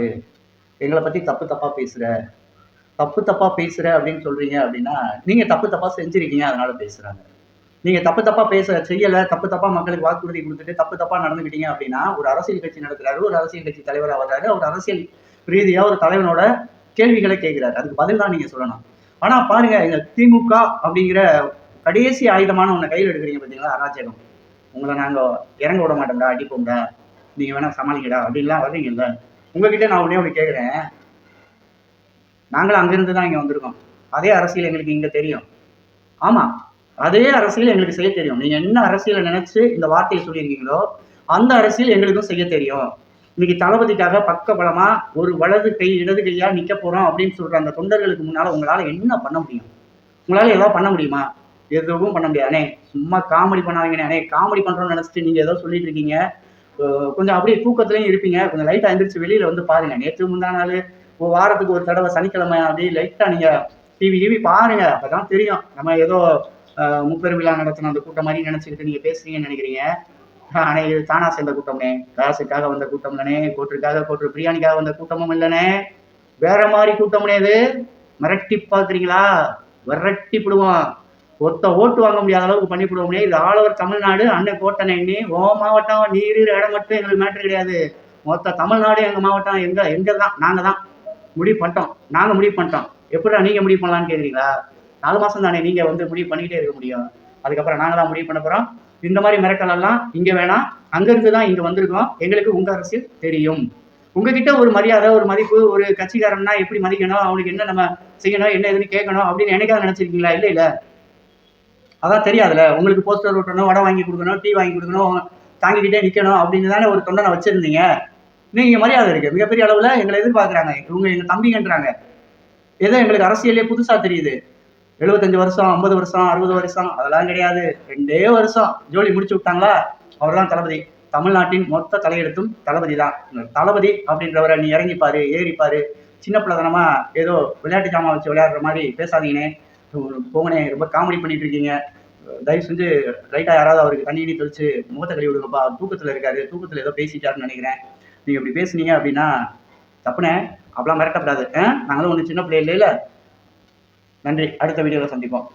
பாரு எங்களை பற்றி தப்பு தப்பாக பேசுகிற தப்பு தப்பாக பேசுகிற அப்படின்னு சொல்கிறீங்க அப்படின்னா நீங்கள் தப்பு தப்பாக செஞ்சுருக்கீங்க அதனால பேசுகிறாங்க நீங்கள் தப்பு தப்பாக பேச செய்யலை தப்பு தப்பாக மக்களுக்கு வாக்குறுதி கொடுத்துட்டு தப்பு தப்பாக நடந்துக்கிட்டீங்க அப்படின்னா ஒரு அரசியல் கட்சி நடத்துறாரு ஒரு அரசியல் கட்சி தலைவராக வர்றாரு ஒரு அரசியல் ரீதியாக ஒரு தலைவனோட கேள்விகளை கேட்குறாரு. அதுக்கு பதில் தான் நீங்கள் சொல்லணும். ஆனால் பாருங்க இந்த திமுக அப்படிங்கிற கடைசி ஆயுதமான உன்னை கையில் எடுக்கிறீங்க பார்த்தீங்களா அராஜகம். உங்களை நாங்கள் இறங்க விட மாட்டோம்டா அடிப்போம்டா. நீங்கள் வேணா சமாளிக்கடா அப்படின்லாம் வர்றீங்கல்ல. உங்ககிட்ட நான் உடனே ஒன்று கேட்குறேன் நாங்களும் அங்கேருந்து தான் இங்கே வந்திருக்கோம். அதே அரசியல் எங்களுக்கு இங்கே தெரியும். ஆமாம் அதே அரசியல் எங்களுக்கு செய்ய தெரியும். நீங்கள் என்ன அரசியலை நினச்சி இந்த வார்த்தையை சொல்லியிருக்கீங்களோ அந்த அரசியல் எங்களுக்கும் செய்ய தெரியும். இன்னைக்கு தளபதிக்காக பக்கபலமா ஒரு வலது கை இடது கையா நிக்க போறோம் அப்படின்னு சொல்ற அந்த தொண்டர்களுக்கு முன்னால உங்களால என்ன பண்ண முடியும்? உங்களால ஏதாவது பண்ண முடியுமா? எதுவும் பண்ண முடியாது. அண்ணே சும்மா காமெடி பண்ணாதீங்கண்ணே அண்ணே காமெடி பண்றோம்னு நினைச்சிட்டு நீங்க ஏதோ சொல்லிட்டு இருக்கீங்க. கொஞ்சம் அப்படியே தூக்கத்துலயும் இருப்பீங்க. கொஞ்சம் லைட்டா எந்திரிச்சு வெளியில வந்து பாருங்க. நேற்று முந்தா நாள் வாரத்துக்கு ஒரு தடவை சனிக்கிழமை அப்படியே லைட்டா நீங்க டிவி டிவி பாருங்க. அப்பதான் தெரியும். நம்ம ஏதோ முப்பெரும் விழா நடத்தின அந்த கூட்டம் மாதிரி நினைச்சுக்கிட்டு நீங்க பேசுறீங்கன்னு நினைக்கிறீங்க. ஆனா இது தானா சேர்ந்த கூட்டம்னே. காசுக்காக வந்த கூட்டம் தானே. கோட்டுக்காக கோட்டு பிரியாணிக்காக வந்த கூட்டமும் இல்லைனே. வேற மாதிரி கூட்டம்னே இது. மிரட்டி பாக்குறீங்களா விரட்டி விடுவான் ஒத்த ஓட்டு வாங்க முடியாத அளவுக்கு பண்ணி விடுவோம்னே இது ஆல் ஓவர் தமிழ்நாடு அன்னை கோட்டனை எண்ணி ஓ மாவட்டம் நீர் இடம் மட்டும் எங்களுக்கு மேட்ரு கிடையாது. மொத்த தமிழ்நாடு எங்கள் மாவட்டம் எங்க எங்கள் தான் நாங்கள் தான் முடிவு பண்ணிட்டோம். நாங்கள் முடிவு பண்ணிட்டோம். எப்படிடா நீங்கள் முடிவு பண்ணலான்னு கேட்குறீங்களா நாலு மாதம் தானே நீங்கள் வந்து முடிவு பண்ணிக்கிட்டே இருக்க முடியும். அதுக்கப்புறம் நாங்கள் தான் முடிவு பண்ண போகிறோம் இந்த மாதிரி மிரட்டலெல்லாம் இங்கே வேணாம் அங்கேருந்து தான் இங்கே வந்திருக்கோம். எங்களுக்கு உங்கள் அரசியல் தெரியும். உங்ககிட்ட ஒரு மரியாதை ஒரு மதிப்பு ஒரு கட்சிக்காரன்னா எப்படி மதிக்கணும்? அவனுக்கு என்ன நம்ம செய்யணும் என்ன எதுன்னு கேட்கணும் அப்படின்னு எனக்காக நினச்சிருக்கீங்களா? இல்லை இல்லை. அதான் தெரியாதுல்ல. உங்களுக்கு போஸ்டர் ஓட்டணும் வடை வாங்கி கொடுக்கணும் டீ வாங்கி கொடுக்கணும் தாங்கிக்கிட்டே நிற்கணும் அப்படின்னு தானே ஒரு தொண்டனை வச்சிருந்தீங்க. நீங்க மரியாதை இருக்கு. மிகப்பெரிய அளவுல எங்களை எதிர்பார்க்கறாங்க. இவங்க எங்க தம்பிங்கன்றாங்க. ஏதோ எங்களுக்கு அரசியலே புதுசா தெரியுது. எழுபத்தஞ்சு வருஷம் ஐம்பது வருஷம் அறுபது வருஷம் அதெல்லாம் கிடையாது. ரெண்டே வருஷம். ஜோலி முடிச்சு விட்டாங்களா? அவர்தான் தளபதி. தமிழ்நாட்டின் மொத்த தலையெடுத்தும் தளபதி தான். தளபதி அப்படின்றவரை நீ இறங்கிப்பாரு ஏறிப்பாரு. சின்ன பிள்ளைத்தனமா ஏதோ விளையாட்டு ஜாமான் வச்சு விளையாடுற மாதிரி பேசாதீங்கன்னே போங்கண்ணே ரொம்ப காமெடி பண்ணிட்டு இருக்கீங்க. தயவு செஞ்சு லைட்டா யாராவது அவருக்கு தண்ணி தெளிச்சு முகத்தை கழுவி விடுங்கப்பா. தூக்கத்துல இருக்காரு. தூக்கத்துல ஏதோ பேசிட்டாருன்னு நினைக்கிறேன். நீங்க இப்படி பேசுனீங்க அப்படின்னா தப்புனே அப்பெல்லாம் மிரட்டப்படாது. நாங்களும் ஒன்றும் சின்ன பிள்ளை நன்றி. அடுத்த வீடியோவில் சந்திப்போம்.